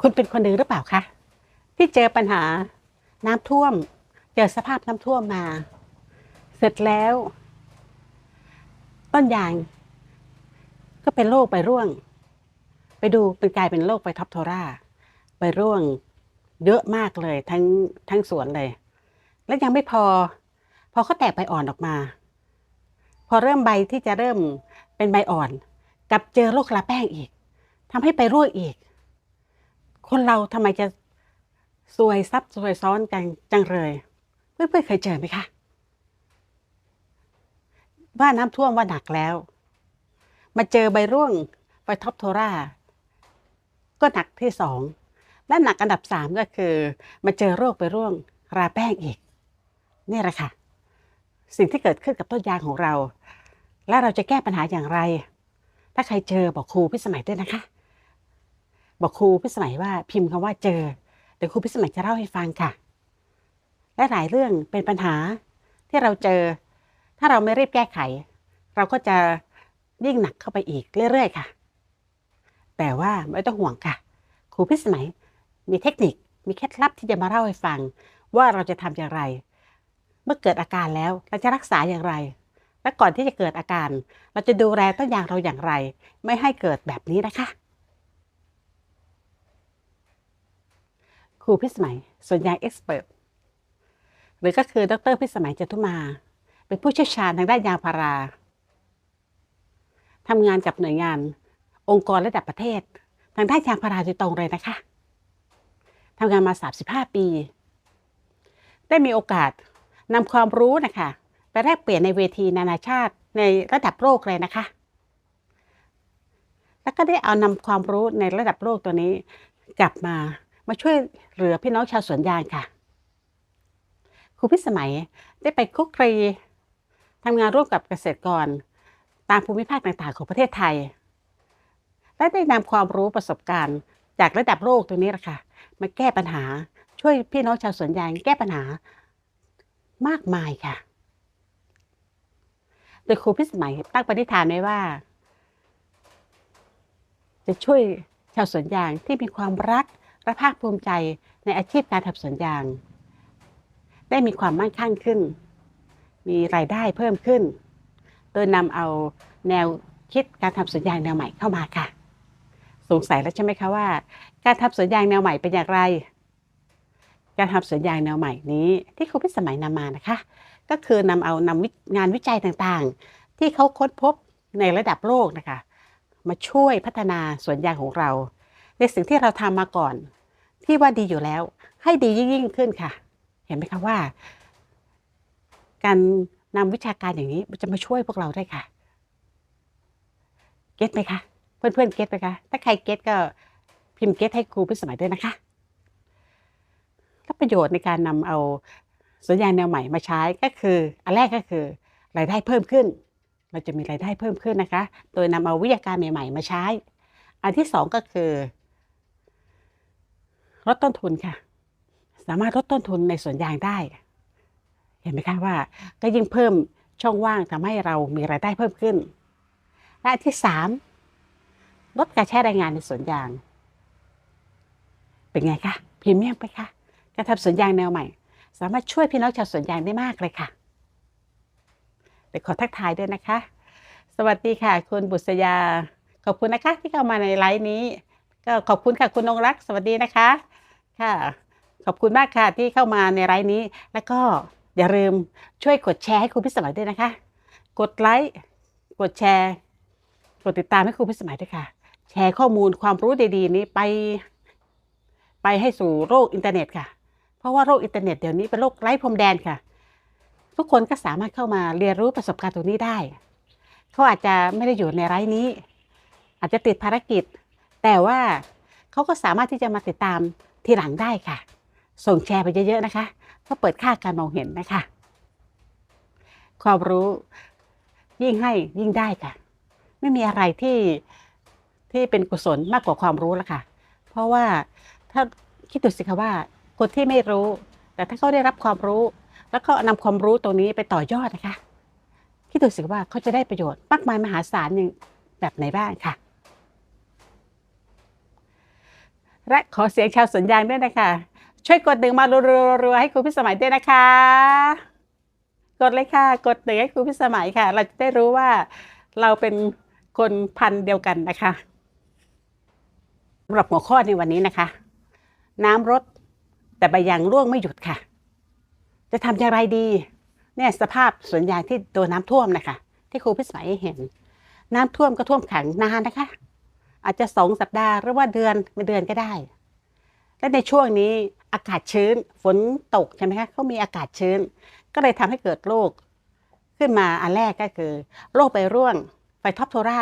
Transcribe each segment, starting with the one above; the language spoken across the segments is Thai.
คุณเป็นคนหนึ่งหรือเปล่าคะที่เจอปัญหาน้ำท่วม เจอสภาพน้ำท่วมมา เสร็จแล้ว ต้นยาง ก็เป็นโรคไปร่วง ไปดูเป็นกลายเป็นโรคไปท็อปโทราไปร่วง เยอะมากเลยทั้งทั้งสวนเลย แล้วยังไม่พอ พอเขาแตกใบอ่อนออกมา พอเริ่มใบที่จะเริ่มเป็นใบอ่อน กับเจอโรคลาแป้งอีกทำให้ไปร่วงอีก คนเราทำไมจะซวยซับซวยซ้อนกันจังเลยเพื่อนๆเคยเจอไหมคะว่าน้ำท่วมว่าหนักแล้ว มาเจอใบร่วงใบท็อปโทราก็หนักที่สองและหนักอันดับสามก็คือ มาเจอโรคไปร่วงราแป้งอีก นี่แหละค่ะ สิ่งที่เกิดขึ้นกับต้นยางของเรา และเราจะแก้ปัญหาอย่างไร ถ้าใครเจอบอกครูพิสมัยด้วยนะคะ บอกครูพิสมัยว่าพิมพ์คำว่าเจอเดี๋ยวครูพิสมัยจะเล่าให้ฟังค่ะ และหลายเรื่องเป็นปัญหาที่เราเจอ ถ้าเราไม่รีบแก้ไข เราก็จะยิ่งหนักเข้าไปอีกเรื่อยๆค่ะ แต่ว่าไม่ต้องห่วงค่ะ ครูพิสมัยมีเทคนิคมีเคล็ดลับที่จะมาเล่าให้ฟัง ว่าเราจะทำอย่างไร เมื่อเกิดอาการแล้วเราจะรักษาอย่างไร และก่อนที่จะเกิดอาการ เราจะดูแลต้นยางเราอย่างไร ไม่ให้เกิดแบบนี้นะคะ ครูพิสมัยส่วนยางเอ็กซ์เพรสหรือก็คือดรพิสมัยจตุมา เป็นผู้เชี่ยวชาญทางด้านยางพาราทำงานกับหน่วยงานองค์กรระดับประเทศ ทางด้านยางพาราโดยตรงเลยนะคะทำงานมา 35 ปี ได้มีโอกาสนำความรู้นะคะไปแลกเปลี่ยนในเวทีนานาชาติในระดับโลกเลยนะคะ แล้วก็ได้เอานำความรู้ในระดับโลกตัวนี้กลับมา มาช่วยเหลือพี่น้องชาวสวนยางค่ะครูพิสมัยได้ไปคุกคลีทำงานร่วมกับเกษตรกร ตามภูมิภาคต่างๆของประเทศไทย และได้นำความรู้ประสบการณ์ จากระดับโลกตรงนี้ละค่ะมาแก้ปัญหาช่วยพี่น้องชาวสวนยางแก้ปัญหามากมายค่ะ โดยครูพิสมัยตั้งปณิธานไว้ว่า จะช่วยชาวสวนยางที่มีความรัก และภาคภูมิใจในอาชีพการทำสวนยาง ได้มีความมั่งคั่งขึ้น มีรายได้เพิ่มขึ้น โดยนำเอาแนวคิดการทำสวนยางแนวใหม่เข้ามาค่ะ สงสัยแล้วใช่ไหมคะว่า การทำสวนยางแนวใหม่เป็นอย่างไร การทำสวนยางแนวใหม่นี้ที่ครูพิสมัยนำมานะคะ ก็คือนำเอานำงานวิจัยต่างๆ ที่เขาค้นพบในระดับโลกนะคะ มาช่วยพัฒนาสวนยางของเรา ในสิ่งที่เราทำมาก่อน ที่ว่าดีอยู่แล้ว ให้ดียิ่งขึ้นค่ะ เห็นไหมคะว่า การนำวิชาการอย่างนี้มันจะมาช่วยพวกเราได้ค่ะ เก็ตไหมคะ เพื่อนๆเก็ตไหมคะ ถ้าใครเก็ตก็พิมพ์เก็ตให้ครูพิสมัยด้วยนะคะและประโยชน์ในการนำเอาสวนยางแนวใหม่มาใช้ก็คือ อันแรกก็คือรายได้เพิ่มขึ้น เราจะมีรายได้เพิ่มขึ้นนะคะ โดยนำเอาวิทยาการใหม่ ๆ มาใช้ อันที่สองก็คือ ลดต้นทุนค่ะ สามารถลดต้นทุนในสวนยางได้ เห็นไหมคะว่า ก็ยิ่งเพิ่มช่องว่างทำให้เรามีรายได้เพิ่มขึ้น และที่สามลดการใช้แรงงานในสวนยาง เป็นไงคะพรีเมียมไปคะการทำสวนยางแนวใหม่ สามารถช่วยพี่น้องชาวสวนยางได้มากเลยค่ะเดี๋ยวขอทักทายด้วยนะคะ สวัสดีค่ะ คุณบุษยา ขอบคุณนะคะที่เข้ามาในไลฟ์นี้ ก็ขอบคุณค่ะคุณนงรัก สวัสดีนะคะ ค่ะ ขอบคุณมากค่ะที่เข้ามาในไลฟ์นี้ แล้วก็อย่าลืมช่วยกดแชร์ให้ครูพิสมัยด้วยนะคะ กดไลค์ กดแชร์ กดติดตามให้ครูพิสมัยด้วยค่ะ แชร์ข้อมูลความรู้ดีๆ นี้ไป ไปให้สู่โลกอินเทอร์เน็ตค่ะ เพราะว่าโลกอินเทอร์เน็ตเดี๋ยวนี้เป็นโลกไร้พรมแดนค่ะ ทุกคนก็สามารถเข้ามาเรียนรู้ประสบการณ์ตรงนี้ได้ เขาอาจจะไม่ได้อยู่ในไลฟ์นี้ อาจจะติดภารกิจ แต่ว่าเขาก็สามารถที่จะมาติดตาม ทีหลังได้ค่ะ ส่งแชร์ไปเยอะๆนะคะเพื่อเปิดค่าการมองเห็นนะคะ ความรู้ยิ่งให้ยิ่งได้ค่ะ ไม่มีอะไรที่ที่เป็นกุศลมากกว่าความรู้ล้วค่ะ เพราะว่าถ้าคิดดูสิคะว่าคนที่ไม่รู้ แต่ถ้าเขาได้รับความรู้ แล้วก็นำความรู้ตรงนี้ไปต่อยอดนะคะคิดดูสิว่าเขาจะได้ประโยชน์มากมายมหาศาลอย่างแบบไหนบ้างค่ะ และขอเสียงชาวสวนยางด้วยนะคะ ช่วยกดหนึ่งมารัวๆให้ครูพิสมัยด้วยนะคะ กดเลยค่ะกดหนึ่งให้ครูพิสมัยค่ะ เราจะได้รู้ว่าเราเป็นคนพันเดียวกันนะคะสำหรับหัวข้อในวันนี้นะคะ น้ำรดแต่ใบยางร่วงไม่หยุดค่ะ จะทำอย่างไรดีเนี่ยสภาพสวนยางที่โดนน้ำท่วมนะคะ ที่ครูพิสมัยเห็น น้ำท่วมก็ท่วมขังนานนะคะ อาจจะสองสัปดาห์หรือว่าเดือนเป็นเดือนก็ได้ และในช่วงนี้อากาศชื้นฝนตกใช่ไหมคะเขามีอากาศชื้น ก็เลยทำให้เกิดโรคขึ้นมาอันแรกก็คือโรคใบร่วงไฟท็อปโทรา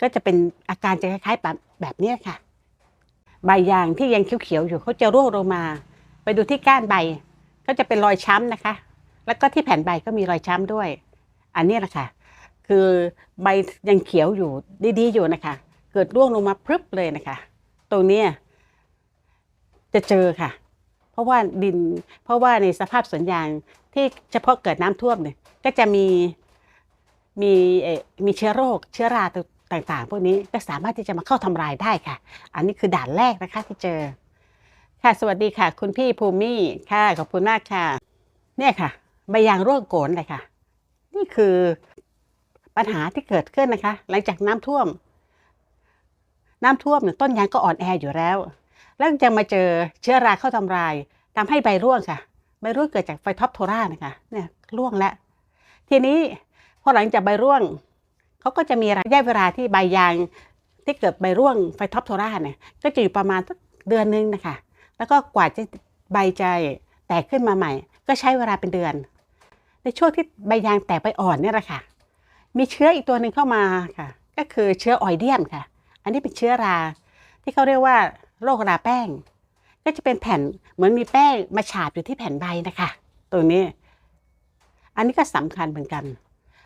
ก็จะเป็นอาการจะคล้ายๆแบบแบบนี้ค่ะ ใบยางที่ยังเขียวๆอยู่เขาจะร่วงลงมา ไปดูที่ก้านใบ ก็จะเป็นรอยช้ำนะคะ แล้วก็ที่แผ่นใบก็มีรอยช้ำด้วย อันนี้แหละค่ะ คือใบยังเขียวอยู่ดีๆอยู่นะคะ เกิดร่วงลงมาพรึบเลยนะคะ ตรงนี้จะเจอค่ะ เพราะว่าดิน เพราะว่าในสภาพสวนยางที่เฉพาะเกิดน้ำท่วมเนี่ย ก็จะมีมีเอ่อมีเชื้อโรค เชื้อราต่างๆ พวกนี้ก็สามารถที่จะมาเข้าทำลายได้ค่ะ อันนี้คือด่านแรกนะคะที่เจอ ค่ะ สวัสดีค่ะ คุณพี่ภูมิค่ะขอบคุณมากค่ะ เนี่ยค่ะ ใบยางร่วงโกนเลยค่ะ นี่คือ ปัญหาที่เกิดขึ้นนะคะ หลังจากน้ำท่วม น้ำท่วมเนี่ยต้นยางก็อ่อนแออยู่แล้ว แล้วยังมาเจอเชื้อราเข้าทำลายทำให้ใบร่วงค่ะ ใบร่วงเกิดจากไฟท็อปโทรานะคะเนี่ยร่วงแล้วทีนี้พอหลังจากใบร่วงเขาก็จะมีระยะเวลาที่ใบยางที่เกิดใบร่วงไฟท็อปโทราเนี่ยก็จะอยู่ประมาณเดือนนึงนะคะ แล้วก็กว่าจะใบใจแตกขึ้นมาใหม่ ก็ใช้เวลาเป็นเดือน ในช่วงที่ใบยางแตกใบอ่อนเนี่ยแหละค่ะ มีเชื้ออีกตัวหนึ่งเข้ามาค่ะ ก็คือเชื้อออยเดียมค่ะ อันนี้เป็นเชื้อรา ที่เขาเรียกว่าโรคราแป้ง ก็จะเป็นแผ่นเหมือนมีแป้งมาฉาบอยู่ที่แผ่นใบนะคะ ตรงนี้ อันนี้ก็สำคัญเหมือนกัน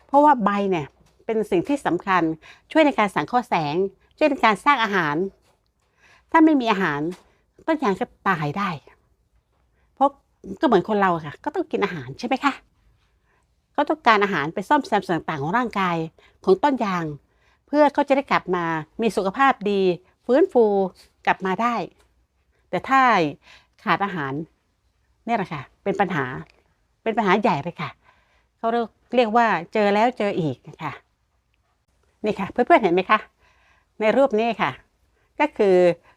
เพราะว่าใบเนี่ยเป็นสิ่งที่สำคัญช่วยในการสังเคราะห์แสง ช่วยในการสร้างอาหาร ถ้าไม่มีอาหารต้นยางก็ตายได้ เพราะก็เหมือนคนเราค่ะ ก็ต้องกินอาหารใช่ไหมคะ ก็ต้องการอาหารไปซ่อมแซมส่วนต่างๆของร่างกายของต้นยาง เพื่อเขาจะได้กลับมามีสุขภาพดี ฟื้นฟูกลับมาได้ แต่ถ้าขาดอาหารเนี่ยแหละค่ะ เป็นปัญหาเป็นปัญหาใหญ่เลยค่ะเขาเรียกว่าเจอแล้วเจออีกนะคะนี่ค่ะ เพื่อนๆเห็นไหมคะในรูปนี้ค่ะ ก็คือ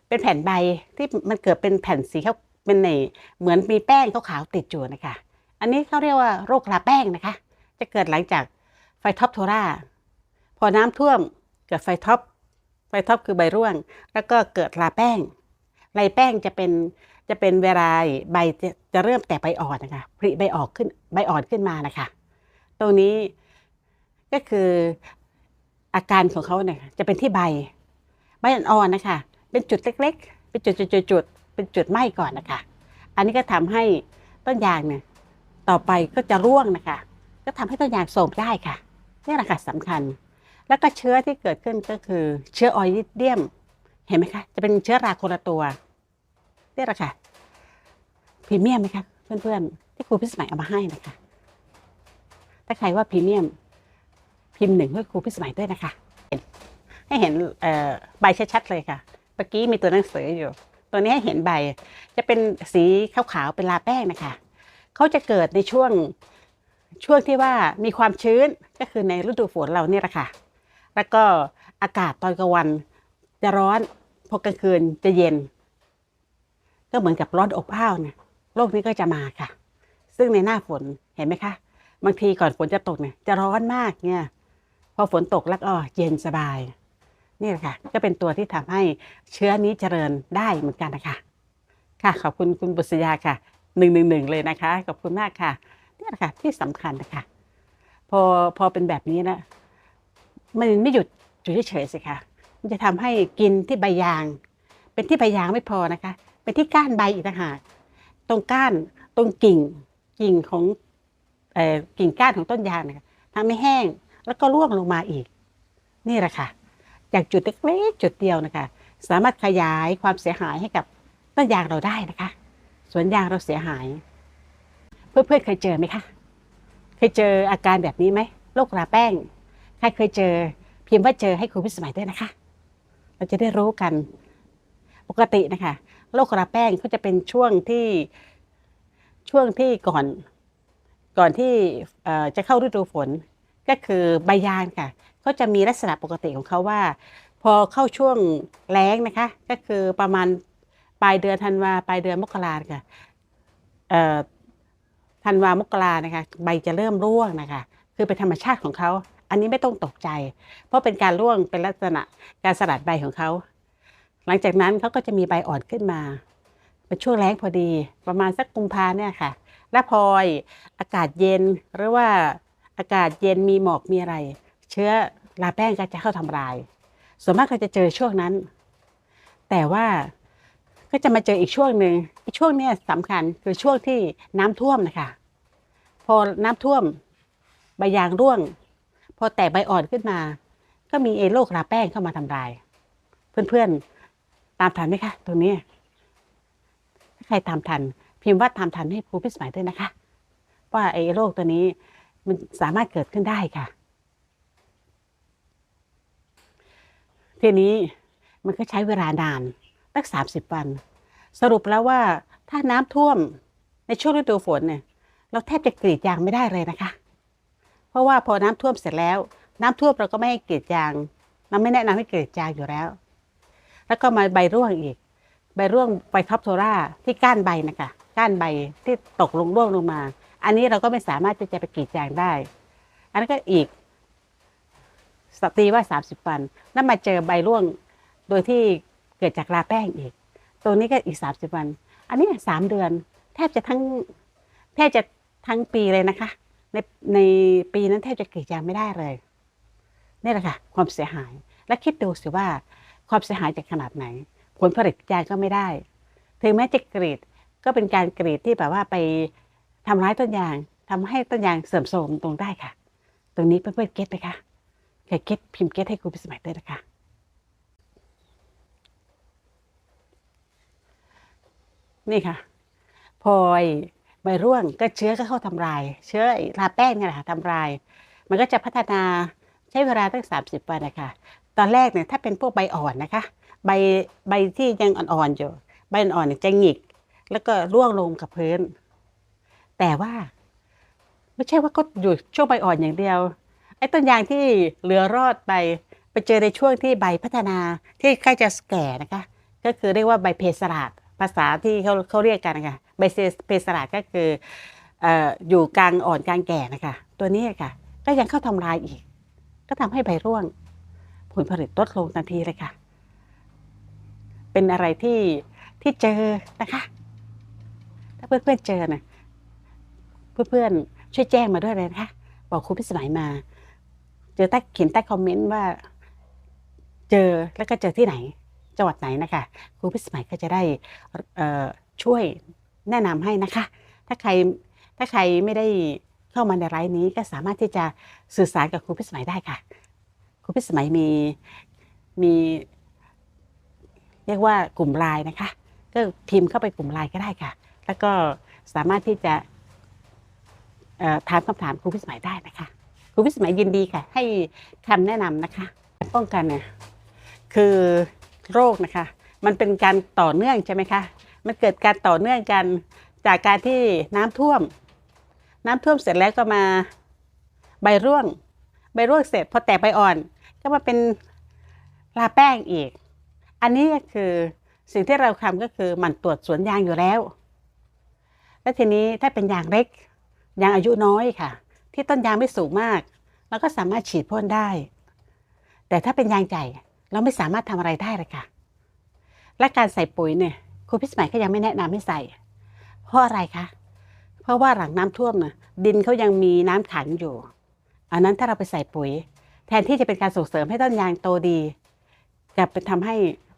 เป็นแผ่นใบที่มันเกิดเป็นแผ่นสีเขาเป็นในเหมือนมีแป้งขาวๆติดอยู่นะคะ อันนี้เขาเรียกว่าโรคราแป้งนะคะ จะเกิดหลังจากไฟท็อปโทราพอน้ำท่วมเกิดไฟท็อปไฟท็อปคือใบร่วง แล้วก็เกิดราแป้งไรแป้งจะเป็นจะเป็นเวลาใบจะจะเริ่มแตกใบอ่อนนะคะผลิใบออกขึ้นใบอ่อนขึ้นมานะคะ ตรงนี้ก็คืออาการของเขาเนี่ยจะเป็นที่ใบ ใบอ่อนๆนะคะ เป็นจุดเล็ก ๆ เป็นจุดจุดๆๆเป็นจุดไหม้ก่อนนะคะ อันนี้ก็ทำให้ต้นยางเนี่ยต่อไปก็จะร่วงนะคะ ก็ทำให้ต้นยางโทรมได้ค่ะนี่แหละค่ะสำคัญ แล้วก็เชื้อที่เกิดขึ้นก็คือเชื้อออยลิเดียม เห็นไหมคะจะเป็นเชื้อราคนละตัวนี่แหละค่ะพรีเมียมไหมคะเพื่อนๆ ที่ครูพิสมัยเอามาให้นะคะ ถ้าใครว่าพรีเมียมพิมพ์หนึ่งให้ครูพิสมัยด้วยนะคะให้เห็นใบชัดๆเลยค่ะเมื่อกี้มีตัวหนังสืออยู่ ตัวนี้ให้เห็นใบจะเป็นสีขาวๆเป็นลาแป้งนะคะเขาจะเกิดในช่วง ช่วงที่ว่ามีความชื้นก็คือในฤดูฝนเราเนี่ยแหละค่ะ แล้วก็อากาศตอนกลางวันจะร้อนพอกลางคืนจะเย็น ก็เหมือนกับร้อนอบอ้าวเนี่ยโรคนี้ก็จะมาค่ะ ซึ่งในหน้าฝนเห็นไหมคะ บางทีก่อนฝนจะตกเนี่ยจะร้อนมากเนี่ย พอฝนตกแล้วก็เย็นสบาย นี่แหละค่ะ ก็เป็นตัวที่ทำให้เชื้อนี้เจริญได้เหมือนกันนะคะ ค่ะ ขอบคุณคุณบุษยาค่ะหนึ่งหนึ่งหนึ่งเลยนะคะ ขอบคุณมากค่ะ นี่แหละค่ะที่สำคัญนะคะพอพอเป็นแบบนี้นะมันไม่หยุดอยู่เฉยๆสิคะมันจะทำให้กินที่ใบยาง เป็นที่ใบยางไม่พอนะคะ เป็นที่ก้านใบอีกต่างหากตรงก้านตรงกิ่งกิ่งของกิ่งก้านของต้นยางนะคะทำให้แห้งแล้วก็ร่วงลงมาอีก นี่แหละค่ะจากจุดเล็กๆจุดเดียวนะคะ สามารถขยายความเสียหายให้กับต้นยางเราได้นะคะ สวนยางเราเสียหาย เพื่อนๆเคยเจอไหมคะเคยเจออาการแบบนี้ไหมโรคราแป้งใครเคยเจอพิมพ์ว่าเจอให้ครูพิสมัยด้วยนะคะ เราจะได้รู้กันปกตินะคะโรคราแป้งก็จะเป็นช่วงที่ช่วงที่ก่อนก่อนที่จะเข้าฤดูฝน ก็คือใบยางค่ะเขาจะมีลักษณะปกติของเขาว่า พอเข้าช่วงแล้งนะคะ ก็คือประมาณปลายเดือนธันวาปลายเดือนมกราค่ะ ธันวามกรานะคะ ใบจะเริ่มร่วงนะคะ คือเป็นธรรมชาติของเขา อันนี้ไม่ต้องตกใจ เพราะเป็นการร่วงเป็นลักษณะการสลัดใบของเขา หลังจากนั้นเขาก็จะมีใบอ่อนขึ้นมา เป็นช่วงแล้งพอดี ประมาณสักกุมภาเนี่ยค่ะ และพอยอากาศเย็นหรือว่าอากาศเย็นมีหมอกมีอะไร เชื้อราแป้งก็จะเข้าทำลาย ส่วนมากเราจะเจอช่วงนั้น แต่ว่าก็จะมาเจออีกช่วงหนึ่ง ช่วงนี้ยสำคัญคือช่วงที่น้ำท่วมนะคะ พอน้ำท่วมใบยางร่วง พอแตกใบอ่อนขึ้นมา ก็มีเอโรคราแป้งเข้ามาทำลาย เพื่อนๆตามทันไหมคะตรงนี้ถ้าใครตามทัน พิมพ์ว่าตามทันให้ครูพิสมัยด้วยนะคะ ว่าไอโรคตัวนี้มันสามารถเกิดขึ้นได้ค่ะ ทีนี้มันก็ใช้เวลานานตั้งสามสิบวัน สรุปแล้วว่าถ้าน้ำท่วมในช่วงฤดูฝนเนี่ยเราแทบจะกรีดยางไม่ได้เลยนะคะ เพราะว่าพอน้ำท่วมเสร็จแล้ว น้ำท่วมเราก็ไม่ให้กรีดยางเราไม่แนะนำให้กรีดยางอยู่แล้ว แล้วก็มาใบร่วงอีก ใบร่วงใบครอบโทราที่ก้านใบนะคะก้านใบที่ตกลงร่วงลงมา อันนี้เราก็ไม่สามารถที่จะไปกรีดยางได้ อันนั้นก็อีกสตีว่า 30 วัน แล้วมาเจอใบร่วงโดยที่เกิดจากราแป้งอีก ตัวนี้ก็อีก30วัน อันนี้สามเดือน แทบจะทั้งแทบจะทั้งปีเลยนะคะ ในในปีนั้นแทบจะกรีดยางไม่ได้เลยนี่แหละค่ะ ความเสียหาย และคิดดูสิว่าความเสียหายจะขนาดไหน ผลผลิตยางก็ไม่ได้ ถึงแม้จะกรีดก็เป็นการกรีดที่แบบว่าไปทำร้ายต้นยางทำให้ต้นยางเสื่อมโทรมตรงได้ค่ะ ตรงนี้เพื่อนๆเก็ตไหมคะใครเก็ตพิมพ์เก็ตให้ครูพิสมัยด้วยนะคะ นี่ค่ะพลอยใบร่วงก็เชื้อก็เข้าทำลาย เชื้อราแป้งเนี่ยแหละค่ะทำลาย มันก็จะพัฒนาใช้เวลาตั้ง 30 วันนะคะตอนแรกเนี่ยถ้าเป็นพวกใบอ่อนนะคะ ใบใบที่ยังอ่อนๆอยู่ใบอ่อนๆจะหงิก แล้วก็ร่วงลงกับพื้น แต่ว่า ไม่ใช่ว่าก็อยู่ช่วงใบอ่อนอย่างเดียวไอ้ต้นยางที่เหลือรอดไปไปเจอในช่วงที่ใบพัฒนาที่ใกล้จะแก่นะคะ ก็คือเรียกว่าใบเพสลาด ภาษาที่เขาเขาเรียกกันนะคะใบเพสลาดก็คือออยู่กลางอ่อนกลางแก่นะคะตัวนี้ค่ะก็ยังเข้าทำลายอีก ก็ทำให้ใบร่วง ผลผลิตลดลงทันทีเลยค่ะ เป็นอะไรที่ที่เจอนะคะ ถ้าเพื่อนๆเจอนะเพื่อนๆช่วยแจ้งมาด้วยเลยนะคะบอกครูพิสมัยมา เจอใต้เขียนใต้คอมเมนต์ว่า เจอแล้วก็เจอที่ไหน จังหวัดไหนนะคะครูพิสมัยก็จะได้ช่วยแนะนำให้นะคะ ถ้าใครถ้าใครไม่ได้เข้ามาในไลน์นี้ก็สามารถที่จะสื่อสารกับครูพิสมัยได้ค่ะ ครูพิสมัยมีมีเรียกว่ากลุ่มไลน์นะคะ ก็พิมพ์เข้าไปกลุ่มไลน์ก็ได้ค่ะ แล้วก็สามารถที่จะถามคำถามครูพิสมัยได้นะคะ ครูพิสมัยยินดีค่ะ ให้คำแนะนำนะคะ ป้องกันเนี่ยคือ โรคนะคะ มันเป็นการต่อเนื่องใช่ไหมคะ มันเกิดการต่อเนื่องกันจากการที่น้ำท่วม น้ำท่วมเสร็จแล้วก็มาใบร่วง ใบร่วงเสร็จพอแตกใบอ่อน ก็มาเป็นลาแป้งอีก อันนี้ก็คือสิ่งที่เราทำก็คือหมั่นตรวจสวนยางอยู่แล้ว และทีนี้ถ้าเป็นยางเล็กยางอายุน้อยค่ะ ที่ต้นยางไม่สูงมาก เราก็สามารถฉีดพ่นได้ แต่ถ้าเป็นยางใหญ่ เราไม่สามารถทำอะไรได้เลยค่ะ และการใส่ปุ๋ยเนี่ยครูพิสมัยก็ยังไม่แนะนำให้ใส่ เพราะอะไรคะเพราะว่าหลังน้ำท่วมน่ะดินเขายังมีน้ำขังอยู่ อันนั้นถ้าเราไปใส่ปุ๋ย แทนที่จะเป็นการส่งเสริมให้ต้นยางโตดี กลับเป็นทำให้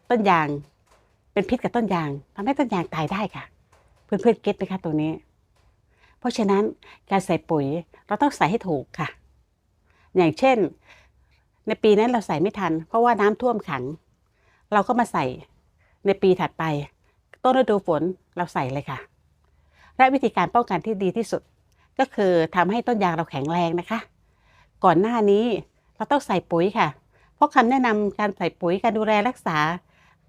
ต้นยาง เป็นพิษกับต้นยางทำให้ต้นยางตายได้ค่ะ เพื่อนๆเก็ตไหมคะตัวนี้ เพราะฉะนั้นการใส่ปุ๋ยเราต้องใส่ให้ถูกค่ะ อย่างเช่น ในปีนั้นเราใส่ไม่ทัน เพราะว่าน้ำท่วมขัง เราก็มาใส่ในปีถัดไป ต้นฤดูฝนเราใส่เลยค่ะ และวิธีการป้องกันที่ดีที่สุด ก็คือทำให้ต้นยางเราแข็งแรงนะคะ ก่อนหน้านี้เราต้องใส่ปุ๋ยค่ะ เพราะคำแนะนำการใส่ปุ๋ยการดูแลรักษา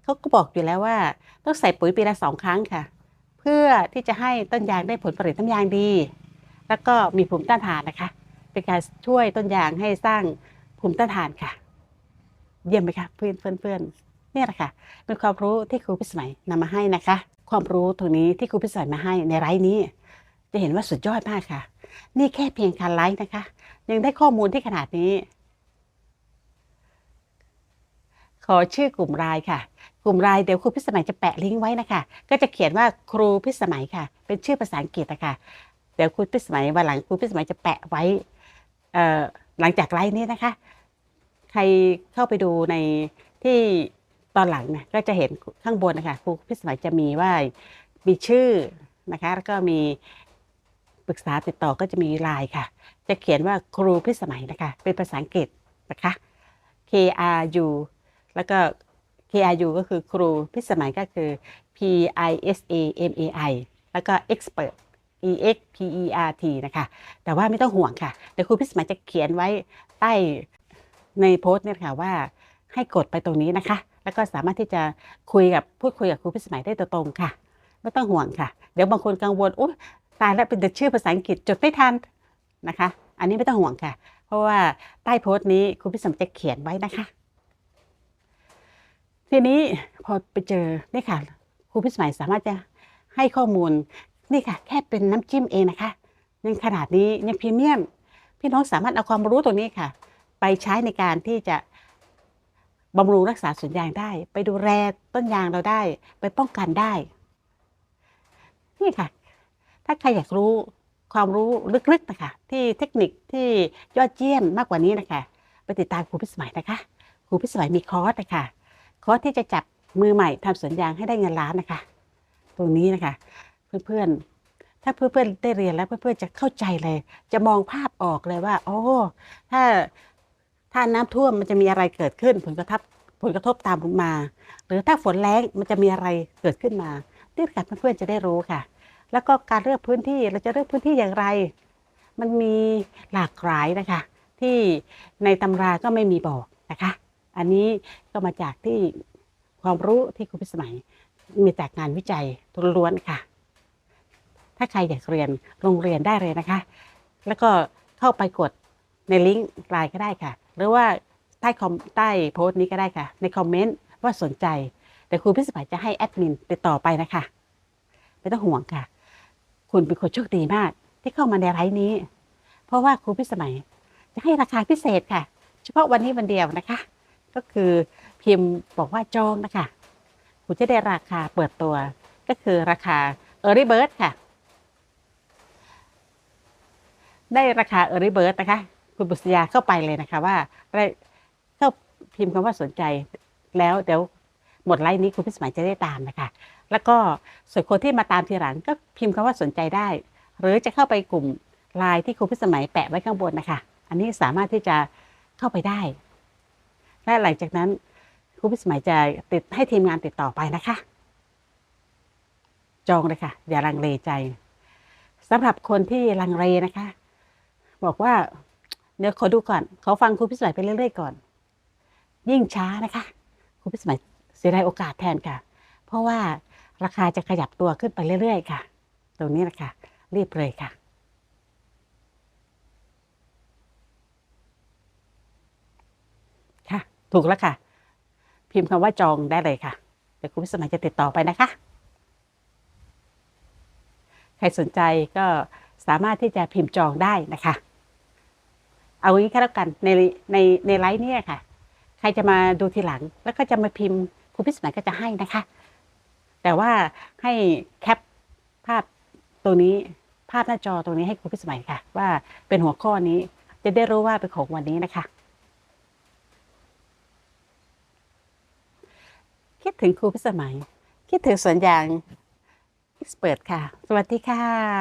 เขาก็บอกอยู่แล้วว่า ต้องใส่ปุ๋ยปีละสองครั้งค่ะ เพื่อที่จะให้ต้นยางได้ผลผลิตน้ำยางดี แล้วก็มีภูมิต้านทานนะคะ เป็นการช่วยต้นยางให้สร้าง ภูมิต้านทานค่ะ เยี่ยมไหมคะเพื่อนเพื่อนเพื่อนเนี่ยแหละค่ะ เป็นความรู้ที่ครูพิสมัยนำมาให้นะคะ ความรู้ตรงนี้ที่ครูพิสมัยมาให้ในไลฟ์นี้ จะเห็นว่าสุดยอดมากค่ะ นี่แค่เพียงการไลฟ์นะคะ ยังได้ข้อมูลที่ขนาดนี้ ขอชื่อกลุ่มรายค่ะกลุ่มรายเดี๋ยวครูพิสมัยจะแปะลิงก์ไว้นะคะ ก็จะเขียนว่าครูพิสมัยค่ะ เป็นชื่อภาษาอังกฤษนะคะเดี๋ยวครูพิสมัยวันหลังครูพิสมัยจะแปะไว้หลังจากไลฟ์นี้นะคะ ใครเข้าไปดูในที่ตอนหลังนี่ยก็จะเห็นข้างบนนะคะครูพิสมัยจะมีว่ามีชื่อนะคะแล้วก็มีปรึกษาติดต่อก็จะมีไลน์ค่ะ จะเขียนว่าครูพิสมัยนะคะเป็นภาษาอังกฤษนะคะ K R U แล้วก็ K R U ก็คือครูพิสมัยก็คือ P I S A M A I แล้วก็ expert E X P E R T นะคะ แต่ว่าไม่ต้องห่วงค่ะเดี๋ยวครูพิสมัยจะเขียนไว้ใต้ ในโพสต์เนี่ยค่ะว่าให้กดไปตรงนี้นะคะ แล้วก็สามารถที่จะคุยกับพูดคุยกับครูพิสมัยได้ตรงๆค่ะ ไม่ต้องห่วงค่ะ เดี๋ยวบางคนกังวลโอ้ตายแล้วเป็นแต่ชื่อภาษาอังกฤษจดไม่ทันนะคะ อันนี้ไม่ต้องห่วงค่ะ เพราะว่าใต้โพสต์นี้ครูพิสมัยจะเขียนไว้นะคะ ทีนี้พอไปเจอนี่ค่ะครูพิสมัยสามารถจะให้ข้อมูลนี่ค่ะ แค่เป็นน้ำจิ้มเองนะคะยังขนาดนี้ยังพรีเมียม พี่น้องสามารถเอาความรู้ตรงนี้ค่ะ ใช้ในการที่จะบำรุงรักษาสวนยางได้ ไปดูแลต้นยางเราได้ ไปป้องกันได้ นี่ค่ะ ถ้าใครอยากรู้ความรู้ลึกๆนะคะที่เทคนิคที่ยอดเยี่ยมมากกว่านี้นะคะ ไปติดตามครูพิสมัยนะคะครูพิสมัยมีคอร์สนะคะคอร์สที่จะจับมือใหม่ทำสวนยางให้ได้เงินล้านนะคะ ตรงนี้นะคะ เพื่อนๆ ถ้าเพื่อนๆได้เรียนแล้วเพื่อนๆจะเข้าใจเลย จะมองภาพออกเลยว่า โอ้ ถ้า ถ้าน้ำท่วมมันจะมีอะไรเกิดขึ้น ผลกระทบผลกระทบตามมา หรือถ้าฝนแรงมันจะมีอะไรเกิดขึ้นมาเรื่อการเพื่อนๆจะได้รู้ค่ะ แล้วก็การเลือกพื้นที่เราจะเลือกพื้นที่อย่างไร มันมีหลากหลายนะคะ ที่ในตำราก็ไม่มีบอกนะคะ อันนี้ก็มาจากที่ความรู้ที่ครูพิสมัยมีจากงานวิจัยล้วนๆค่ะ ถ้าใครอยากเรียนโรงเรียนได้เลยนะคะ แล้วก็เข้าไปกด ในลิงก์ไลน์ก็ได้ค่ะ หรือว่าใต้คอมใต้โพสต์นี้ก็ได้ค่ะ ในคอมเมนต์ว่าสนใจ แต่ครูพิสมัยจะให้แอดมินติดต่อไปนะคะ ไม่ต้องห่วงค่ะ คุณเป็นคนโชคดีมาก ที่เข้ามาในไลฟ์นี้ เพราะว่าครูพิสมัยจะให้ราคาพิเศษค่ะ เฉพาะวันนี้วันเดียวนะคะ ก็คือพิมพ์บอกว่าจองนะคะ คุณจะได้ราคาเปิดตัว ก็คือราคา Early Bird ค่ะ ได้ราคา Early Bird นะคะ คุณบุษยาเข้าไปเลยนะคะว่าได้เข้าพิมพ์คำว่าสนใจแล้วเดี๋ยวหมดไลน์นี้คุณพิสมัยจะได้ตามนะคะ แล้วก็ส่วนคนที่มาตามทีหลังก็พิมพ์คำว่าสนใจได้ หรือจะเข้าไปกลุ่มไลน์ที่ครูพิสมัยแปะไว้ข้างบนนะคะ อันนี้สามารถที่จะเข้าไปได้ และหลังจากนั้นครูพิสมัยจะติดให้ทีมงานติดต่อไปนะคะ จองเลยค่ะ อย่าลังเลใจสำหรับคนที่ลังเลนะคะ บอกว่า เดี๋ยวขอดูก่อน ขอฟังครูพิสมัยไปเรื่อยๆก่อน ยิ่งช้านะคะครูพิสมัยเสียดายโอกาสแทนค่ะ เพราะว่าราคาจะขยับตัวขึ้นไปเรื่อยๆค่ะ ตรงนี้แหละคะรีบเลยค่ะ ค่ะ ถูกแล้วค่ะ พิมพ์คำว่าจองได้เลยค่ะเดี๋ยวคุณพิสมัยจะติดต่อไปนะคะ ใครสนใจก็สามารถที่จะพิมพ์จองได้นะคะ เอางี้ก็แล้วกันในในในไลฟ์เนี่ยค่ะ ใครจะมาดูทีหลัง แล้วก็จะมาพิมพ์ครูพิสมัยก็จะให้นะคะ แต่ว่าให้แคปภาพตัวนี้ภาพหน้าจอตรงนี้ให้ครูพิสมัยค่ะ ว่าเป็นหัวข้อนี้จะได้รู้ว่าเป็นของวันนี้นะคะ คิดถึงครูพิสมัย คิดถึงสวนยาง Expert ค่ะ สวัสดีค่ะ